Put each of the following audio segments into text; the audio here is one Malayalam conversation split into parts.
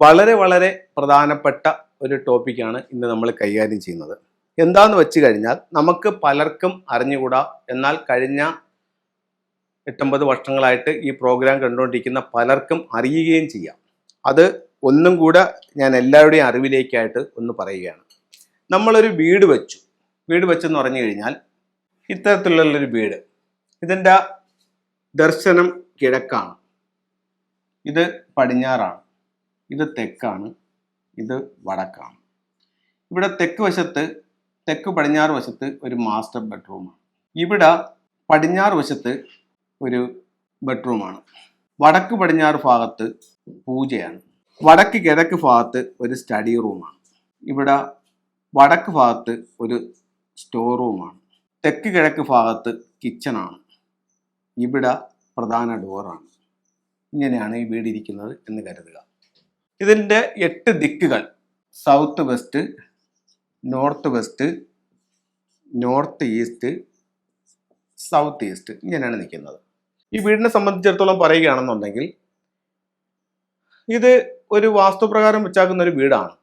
വളരെ വളരെ പ്രധാനപ്പെട്ട ഒരു ടോപ്പിക്കാണ് ഇന്ന് നമ്മൾ കൈകാര്യം ചെയ്യുന്നത്. എന്താന്ന് വെച്ച് കഴിഞ്ഞാൽ നമുക്ക് പലർക്കും അറിഞ്ഞുകൂടാ. എന്നാൽ കഴിഞ്ഞ എട്ടൊമ്പത് വർഷങ്ങളായിട്ട് ഈ പ്രോഗ്രാം കണ്ടുകൊണ്ടിരിക്കുന്ന പലർക്കും അറിയുകയും ചെയ്യാം. അത് ഒന്നും കൂടെ ഞാൻ എല്ലാവരുടെയും അറിവിലേക്കായിട്ട് ഒന്ന് പറയുകയാണ്. നമ്മളൊരു വീട് വെച്ചു. വീട് വെച്ചെന്ന് പറഞ്ഞു കഴിഞ്ഞാൽ ഇത്തരത്തിലുള്ളൊരു വീട്. ഇതിന്റെ ദർശനം കിഴക്കാണ്. ഇത് പടിഞ്ഞാറാണ്. ഇത് തെക്കാണ് ഇത് വടക്കാണ്. ഇവിടെ തെക്ക് വശത്ത് തെക്ക് പടിഞ്ഞാറ് വശത്ത് ഒരു മാസ്റ്റർ ബെഡ്റൂമാണ്. ഇവിടെ പടിഞ്ഞാറ് വശത്ത് ഒരു ബെഡ്റൂമാണ്. വടക്ക് പടിഞ്ഞാറ് ഭാഗത്ത് പൂജയാണ്. വടക്ക് കിഴക്ക് ഭാഗത്ത് ഒരു സ്റ്റഡി റൂമാണ്. ഇവിടെ വടക്ക് ഭാഗത്ത് ഒരു സ്റ്റോർ റൂമാണ്. തെക്ക് കിഴക്ക് ഭാഗത്ത് കിച്ചണാണ്. ഇവിടെ പ്രധാന ഡോറാണ്. ഇങ്ങനെയാണ് ഈ വീടിരിക്കുന്നത് എന്ന് കരുതുക. ഇതിന്റെ എട്ട് ദിക്കുകൾ. South west north west north east south east ഇങ്ങനെയാണ് നിൽക്കുന്നത്. ഈ വീടിനെ സംബന്ധിച്ചിടത്തോളം പറയുകയാണെന്നുണ്ടെങ്കിൽ ഇത് ഒരു വാസ്തുപ്രകാരം വെച്ചാക്കുന്ന ഒരു വീടാണ്.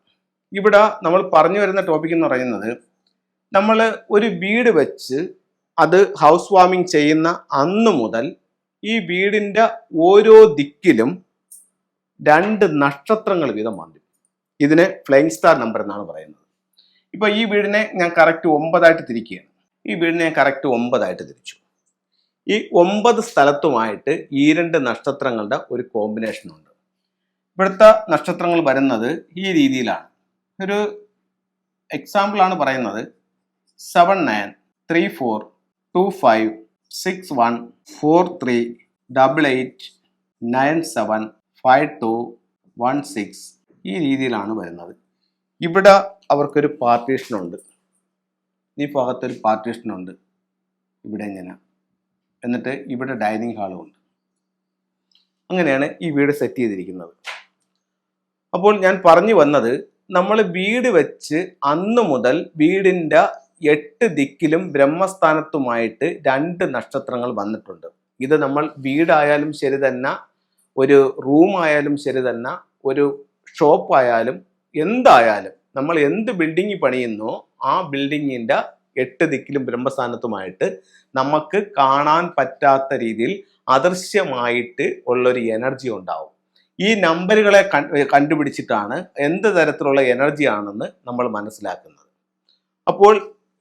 ഇവിടെ നമ്മൾ പറഞ്ഞു വരുന്ന ടോപ്പിക് എന്ന് പറയുന്നത് നമ്മൾ ഒരു വീട് വെച്ച് അത് ഹൗസ് വാമിംഗ് ചെയ്യുന്ന അന്ന് മുതൽ ഈ വീടിന്റെ ഓരോ ദിക്കിലും രണ്ട് നക്ഷത്രങ്ങൾ വീതം വന്നു. ഇതിന് ഫ്ലൈങ് സ്റ്റാർ നമ്പർ എന്നാണ് പറയുന്നത്. ഇപ്പൊ ഈ വീടിനെ ഞാൻ കറക്റ്റ് ഒമ്പതായിട്ട് തിരിക്കുകയാണ്. ഈ വീടിനെ ഞാൻ കറക്റ്റ് ഒമ്പതായിട്ട് തിരിച്ചു. ഈ ഒമ്പത് സ്ഥലത്തുമായിട്ട് ഈ രണ്ട് നക്ഷത്രങ്ങളുടെ ഒരു കോമ്പിനേഷൻ ഉണ്ട്. ഇവിടുത്തെ നക്ഷത്രങ്ങൾ വരുന്നത് ഈ രീതിയിലാണ്. ഒരു എക്സാമ്പിൾ ആണ് പറയുന്നത്. Seven nine three four two five six one four three double eight nine seven five two one six ഈ രീതിയിലാണ് വരുന്നത്. ഇവിടെ അവർക്കൊരു പാർട്ടീഷനുണ്ട് ഈ ഭാഗത്തൊരു പാർട്ടീഷനുണ്ട് ഇവിടെ ഇങ്ങനെ. എന്നിട്ട് ഇവിടെ ഡൈനിങ് ഹാളും ഉണ്ട്. അങ്ങനെയാണ് ഈ വീട് സെറ്റ് ചെയ്തിരിക്കുന്നത്. അപ്പോൾ ഞാൻ പറഞ്ഞു വന്നത് നമ്മൾ വീട് വെച്ച് അന്ന് മുതൽ വീടിന്റെ എട്ട് ദിക്കിലും ബ്രഹ്മസ്ഥാനത്തുമായിട്ട് രണ്ട് നക്ഷത്രങ്ങൾ വന്നിട്ടുണ്ട്. ഇത് നമ്മൾ വീടായാലും ശരി തന്നെ ഒരു റൂമായാലും ശരി തന്നെ ഒരു ഷോപ്പായാലും എന്തായാലും നമ്മൾ എന്ത് ബിൽഡിംഗ് പണിയുന്നോ ആ ബിൽഡിങ്ങിന്റെ എട്ട് ദിക്കിലും ബ്രഹ്മസ്ഥാനത്തുമായിട്ട് നമുക്ക് കാണാൻ പറ്റാത്ത രീതിയിൽ അദൃശ്യമായിട്ട് ഉള്ളൊരു എനർജി ഉണ്ടാവും. ഈ നമ്പറുകളെ കണ്ടുപിടിച്ചിട്ടാണ് എന്ത് തരത്തിലുള്ള എനർജിയാണെന്ന് നമ്മൾ മനസ്സിലാക്കുന്നത്. അപ്പോൾ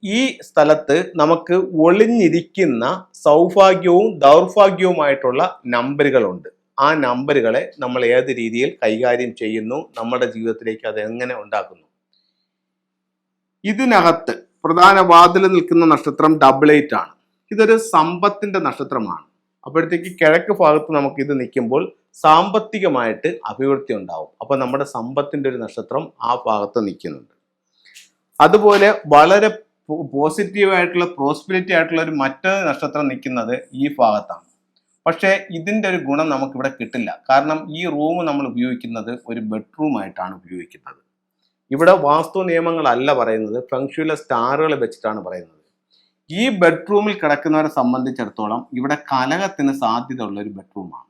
ഈ സ്ഥലത്ത് നമുക്ക് ഒളിഞ്ഞിരിക്കുന്ന സൗഭാഗ്യവും ദൗർഭാഗ്യവുമായിട്ടുള്ള നമ്പറുകളുണ്ട് ആ നമ്പറുകളെ നമ്മൾ ഏത് രീതിയിൽ കൈകാര്യം ചെയ്യുന്നു നമ്മുടെ ജീവിതത്തിലേക്ക് അത് എങ്ങനെ ഉണ്ടാക്കുന്നു. ഇതിനകത്ത് പ്രധാന വാതിൽ നിൽക്കുന്ന നക്ഷത്രം ഡബിൾ എയ്റ്റ് ആണ്. ഇതൊരു സമ്പത്തിന്റെ നക്ഷത്രമാണ്. അപ്പോഴത്തേക്ക് കിഴക്ക് ഭാഗത്ത് നമുക്ക് ഇത് നിൽക്കുമ്പോൾ സാമ്പത്തികമായിട്ട് അഭിവൃദ്ധി ഉണ്ടാവും. അപ്പൊ നമ്മുടെ സമ്പത്തിന്റെ ഒരു നക്ഷത്രം ആ ഭാഗത്ത് നിൽക്കുന്നുണ്ട്. അതുപോലെ വളരെ പോസിറ്റീവായിട്ടുള്ള പ്രോസ്പിരിറ്റി ആയിട്ടുള്ള ഒരു മറ്റൊരു നക്ഷത്രം നിൽക്കുന്നത് ഈ ഭാഗത്താണ്. പക്ഷേ ഇതിന്റെ ഒരു ഗുണം നമുക്കിവിടെ കിട്ടില്ല. കാരണം ഈ റൂം നമ്മൾ ഉപയോഗിക്കുന്നത് ഒരു ബെഡ്റൂം ആയിട്ടാണ് ഉപയോഗിക്കുന്നത്. ഇവിടെ വാസ്തു നിയമങ്ങളല്ല പറയുന്നത് ഫെങ്ഷുയിലെ സ്റ്റാറുകൾ വെച്ചിട്ടാണ് പറയുന്നത്. ഈ ബെഡ്റൂമിൽ കിടക്കുന്നവരെ സംബന്ധിച്ചിടത്തോളം ഇവിടെ കലകത്തിന് സാധ്യതയുള്ള ഒരു ബെഡ്റൂമാണ്.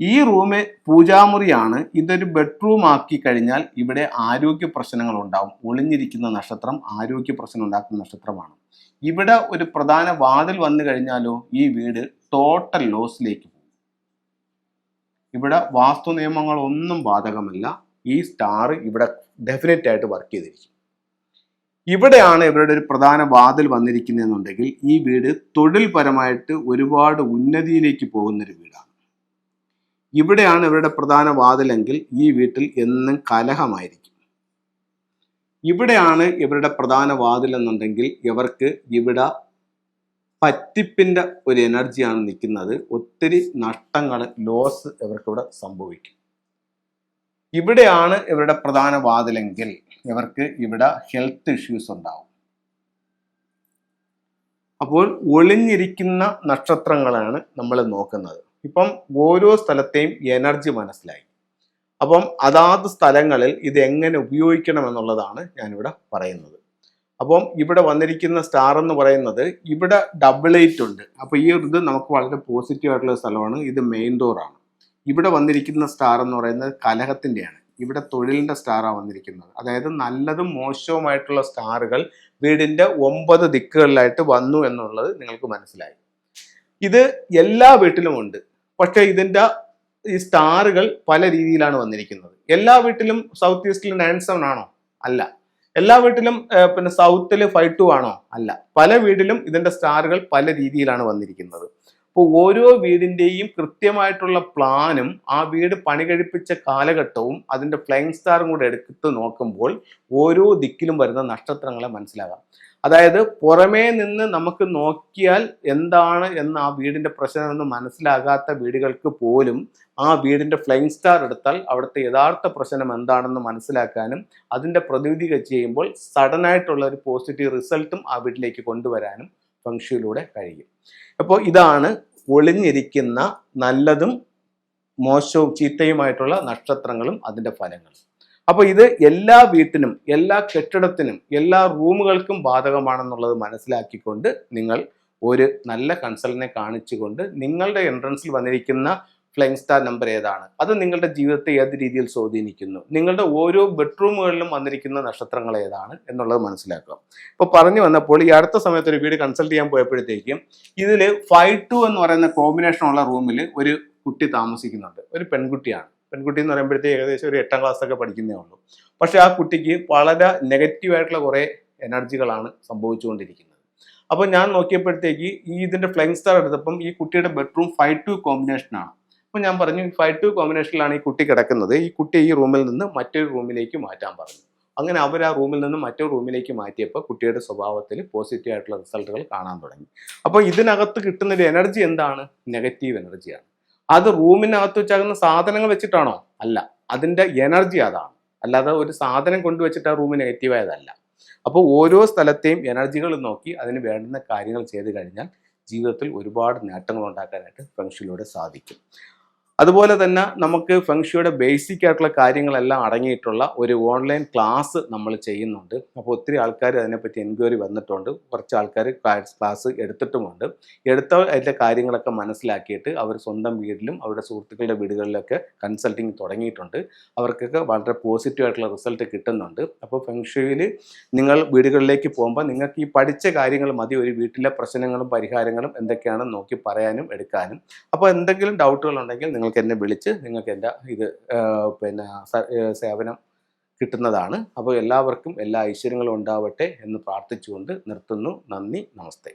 ഈ റൂമ് പൂജാമുറിയാണ്. ഇതൊരു ബെഡ്റൂം ആക്കി കഴിഞ്ഞാൽ ഇവിടെ ആരോഗ്യ പ്രശ്നങ്ങൾ ഉണ്ടാവും. ഒളിഞ്ഞിരിക്കുന്ന നക്ഷത്രം ആരോഗ്യ പ്രശ്നം ഉണ്ടാക്കുന്ന നക്ഷത്രമാണ്. ഇവിടെ ഒരു പ്രധാന വാതിൽ വന്നു കഴിഞ്ഞാലോ ഈ വീട് ടോട്ടൽ ലോസിലേക്ക് പോകും. ഇവിടെ വാസ്തു നിയമങ്ങളൊന്നും ബാധകമല്ല. ഈ സ്റ്റാർ ഇവിടെ ഡെഫിനറ്റ് ആയിട്ട് വർക്ക് ചെയ്തിരിക്കും. ഇവിടെയാണ് ഇവരുടെ ഒരു പ്രധാന വാതിൽ വന്നിരിക്കുന്നതെന്നുണ്ടെങ്കിൽ ഈ വീട് തൊഴിൽപരമായിട്ട് ഒരുപാട് ഉന്നതിയിലേക്ക് പോകുന്നൊരു വീടാണ്. ഇവിടെയാണ് ഇവരുടെ പ്രധാന വാതിലെങ്കിൽ ഈ വീട്ടിൽ എന്നും കലഹമായിരിക്കും. ഇവിടെയാണ് ഇവരുടെ പ്രധാന വാതിൽ എന്നുണ്ടെങ്കിൽ ഇവർക്ക് ഇവിടെ പറ്റിപ്പിന്റെ ഒരു എനർജിയാണ് നിൽക്കുന്നത്. ഒത്തിരി നഷ്ടങ്ങൾ ലോസ് ഇവർക്കിവിടെ സംഭവിക്കും. ഇവിടെയാണ് ഇവരുടെ പ്രധാന വാതിലെങ്കിൽ ഇവർക്ക് ഇവിടെ ഹെൽത്ത് ഇഷ്യൂസ് ഉണ്ടാവും. അപ്പോൾ ഒളിഞ്ഞിരിക്കുന്ന നക്ഷത്രങ്ങളാണ് നമ്മൾ നോക്കുന്നത്. ഇപ്പം ഓരോ സ്ഥലത്തെയും എനർജി മനസ്സിലായി. അപ്പം അതാത് സ്ഥലങ്ങളിൽ ഇത് എങ്ങനെ ഉപയോഗിക്കണം എന്നുള്ളതാണ് ഞാനിവിടെ പറയുന്നത്. അപ്പം ഇവിടെ വന്നിരിക്കുന്ന സ്റ്റാർ എന്ന് പറയുന്നത് ഇവിടെ ഡബിൾ എയ്റ്റ് ഉണ്ട്. അപ്പോൾ ഈ ഇത് നമുക്ക് വളരെ പോസിറ്റീവ് ആയിട്ടുള്ള സ്ഥലമാണ്. ഇത് മെയിൻ ഡോറാണ് ഇവിടെ വന്നിരിക്കുന്ന സ്റ്റാർ എന്ന് പറയുന്നത് കലഹത്തിന്റെയാണ്. ഇവിടെ തൊഴിലിന്റെ സ്റ്റാറാണ് വന്നിരിക്കുന്നത്. അതായത് നല്ലതും മോശവുമായിട്ടുള്ള സ്റ്റാറുകൾ വീടിന്റെ ഒമ്പത് ദിക്കുകളിലായിട്ട് വന്നു എന്നുള്ളത് നിങ്ങൾക്ക് മനസ്സിലായി. ഇത് എല്ലാ വീട്ടിലും ഉണ്ട്. പക്ഷേ ഇതിന്റെ ഈ സ്റ്റാറുകൾ പല രീതിയിലാണ് വന്നിരിക്കുന്നത്. എല്ലാ വീട്ടിലും സൗത്ത് ഈസ്റ്റിൽ നയൻ സെവൻ ആണോ? അല്ല. എല്ലാ വീട്ടിലും പിന്നെ സൗത്തിൽ ഫൈവ് ടു ആണോ? അല്ല. പല വീട്ടിലും ഇതിന്റെ സ്റ്റാറുകൾ പല രീതിയിലാണ് വന്നിരിക്കുന്നത്. അപ്പോൾ ഓരോ വീടിന്റെയും കൃത്യമായിട്ടുള്ള പ്ലാനും ആ വീട് പണി കഴിപ്പിച്ച കാലഘട്ടവും അതിന്റെ ഫ്ലൈങ് സ്റ്റാറും കൂടെ എടുത്ത് നോക്കുമ്പോൾ ഓരോ ദിക്കിലും വരുന്ന നക്ഷത്രങ്ങളെ മനസ്സിലാകാം. അതായത് പുറമേ നിന്ന് നമുക്ക് നോക്കിയാൽ എന്താണ് എന്ന് ആ വീടിന്റെ പ്രശ്നം എന്ന് മനസ്സിലാകാത്ത വീടുകൾക്ക് പോലും ആ വീടിന്റെ ഫ്ലൈങ് സ്റ്റാർ എടുത്താൽ അവിടുത്തെ യഥാർത്ഥ പ്രശ്നം എന്താണെന്ന് മനസ്സിലാക്കാനും അതിന്റെ പ്രതിവിധി ചെയ്യുമ്പോൾ സഡൻ ആയിട്ടുള്ള ഒരു പോസിറ്റീവ് റിസൾട്ടും ആ വീട്ടിലേക്ക് കൊണ്ടുവരാനും ഫംഗ്ഷയിലൂടെ കഴിയും. അപ്പോൾ ഇതാണ് ഒളിഞ്ഞിരിക്കുന്ന നല്ലതും മോശവും ചീത്തയുമായിട്ടുള്ള നക്ഷത്രങ്ങളും അതിന്റെ ഫലങ്ങളും അപ്പോൾ ഇത് എല്ലാ വീട്ടിനും എല്ലാ കെട്ടിടത്തിനും എല്ലാ റൂമുകൾക്കും ബാധകമാണെന്നുള്ളത് മനസ്സിലാക്കിക്കൊണ്ട് നിങ്ങൾ ഒരു നല്ല കൺസൾട്ടിനെ കാണിച്ചുകൊണ്ട് നിങ്ങളുടെ എൻട്രൻസിൽ വന്നിരിക്കുന്ന ഫ്ലൈങ് സ്റ്റാർ നമ്പർ ഏതാണ്? അത് നിങ്ങളുടെ ജീവിതത്തെ ഏത് രീതിയിൽ സ്വാധീനിക്കുന്നു? നിങ്ങളുടെ ഓരോ ബെഡ്റൂമുകളിലും വന്നിരിക്കുന്ന നക്ഷത്രങ്ങൾ ഏതാണ് എന്നുള്ളത് മനസ്സിലാക്കുക. ഇപ്പോൾ പറഞ്ഞു വന്നപ്പോൾ ഈ അടുത്ത സമയത്ത് ഒരു വീട് കൺസൾട്ട് ചെയ്യാൻ പോയപ്പോഴത്തേക്കും ഇതിൽ ഫൈവ് ടു എന്ന് പറയുന്ന കോമ്പിനേഷൻ ഉള്ള റൂമിൽ ഒരു കുട്ടി താമസിക്കുന്നുണ്ട്. ഒരു പെൺകുട്ടിയാണ്. പെൺകുട്ടി എന്ന് പറയുമ്പോഴത്തേക്ക് ഏകദേശം ഒരു എട്ടാം ക്ലാസ് ഒക്കെ പഠിക്കുന്നേ ഉള്ളൂ. പക്ഷെ ആ കുട്ടിക്ക് വളരെ നെഗറ്റീവായിട്ടുള്ള കുറേ എനർജികളാണ് സംഭവിച്ചുകൊണ്ടിരിക്കുന്നത്. അപ്പോൾ ഞാൻ നോക്കിയപ്പോഴത്തേക്ക് ഈ ഇതിന്റെ ഫ്ലൈങ് സ്റ്റാർ എടുത്തപ്പം ഈ കുട്ടിയുടെ ബെഡ്റൂം ഫൈവ് ടു കോമ്പിനേഷൻ ആണ്. അപ്പോൾ ഞാൻ പറഞ്ഞു ഫൈവ് ടു കോമ്പിനേഷനിലാണ് ഈ കുട്ടി കിടക്കുന്നത്. ഈ കുട്ടി ഈ റൂമിൽ നിന്ന് മറ്റൊരു റൂമിലേക്ക് മാറ്റാൻ പറഞ്ഞു. അങ്ങനെ അവർ ആ റൂമിൽ നിന്ന് മറ്റൊരു റൂമിലേക്ക് മാറ്റിയപ്പോൾ കുട്ടിയുടെ സ്വഭാവത്തിൽ പോസിറ്റീവ് ആയിട്ടുള്ള റിസൾട്ടുകൾ കാണാൻ തുടങ്ങി. അപ്പോൾ ഇതിനകത്ത് കിട്ടുന്നൊരു എനർജി എന്താണ്? നെഗറ്റീവ് എനർജിയാണ് അത് റൂമിനകത്ത് വെച്ചാകുന്ന സാധനങ്ങൾ വെച്ചിട്ടാണോ? അല്ല. അതിന്റെ എനർജി അതാണ്. അല്ലാതെ ഒരു സാധനം കൊണ്ടുവച്ചിട്ട് ആ റൂം നെഗറ്റീവായതല്ല അപ്പോൾ ഓരോ സ്ഥലത്തെയും എനർജികൾ നോക്കി അതിന് വേണ്ടുന്ന കാര്യങ്ങൾ ചെയ്ത് കഴിഞ്ഞാൽ ജീവിതത്തിൽ ഒരുപാട് നേട്ടങ്ങൾ ഉണ്ടാക്കാനായിട്ട് ഫെങ്ഷിലൂടെ സാധിക്കും. അതുപോലെ തന്നെ നമുക്ക് ഫെങ്ഷിയുടെ ബേസിക് ആയിട്ടുള്ള കാര്യങ്ങളെല്ലാം അടങ്ങിയിട്ടുള്ള ഒരു ഓൺലൈൻ ക്ലാസ് നമ്മൾ ചെയ്യുന്നുണ്ട്. അപ്പോൾ ഒത്തിരി ആൾക്കാർ അതിനെപ്പറ്റി എൻക്വയറി വന്നിട്ടുണ്ട്. കുറച്ച് ആൾക്കാർ ക്ലാസ് എടുത്തിട്ടുമുണ്ട്. എടുത്ത അതിന്റെ കാര്യങ്ങളൊക്കെ മനസ്സിലാക്കിയിട്ട് അവർ സ്വന്തം വീട്ടിലും അവരുടെ സുഹൃത്തുക്കളുടെ വീടുകളിലൊക്കെ കൺസൾട്ടിങ് തുടങ്ങിയിട്ടുണ്ട്. അവർക്കൊക്കെ വളരെ പോസിറ്റീവ് ആയിട്ടുള്ള റിസൾട്ട് കിട്ടുന്നുണ്ട്. അപ്പോൾ ഫെങ്ഷിയിൽ നിങ്ങൾ വീടുകളിലേക്ക് പോകുമ്പോൾ നിങ്ങൾക്ക് ഈ പഠിച്ച കാര്യങ്ങൾ മതി. ഒരു വീട്ടിലെ പ്രശ്നങ്ങളും പരിഹാരങ്ങളും എന്തൊക്കെയാണെന്ന് നോക്കി പറയാനും എടുക്കാനും. അപ്പോൾ എന്തെങ്കിലും ഡൗട്ടുകൾ ഉണ്ടെങ്കിൽ നിങ്ങൾക്ക് എന്നെ വിളിച്ച് നിങ്ങൾക്ക് എന്റെ ഇത് പിന്നെ സേവനം കിട്ടുന്നതാണ്. അപ്പോൾ എല്ലാവർക്കും എല്ലാ ഐശ്വര്യങ്ങളും ഉണ്ടാവട്ടെ എന്ന് പ്രാർത്ഥിച്ചുകൊണ്ട് നിർത്തുന്നു. നന്ദി നമസ്തേ.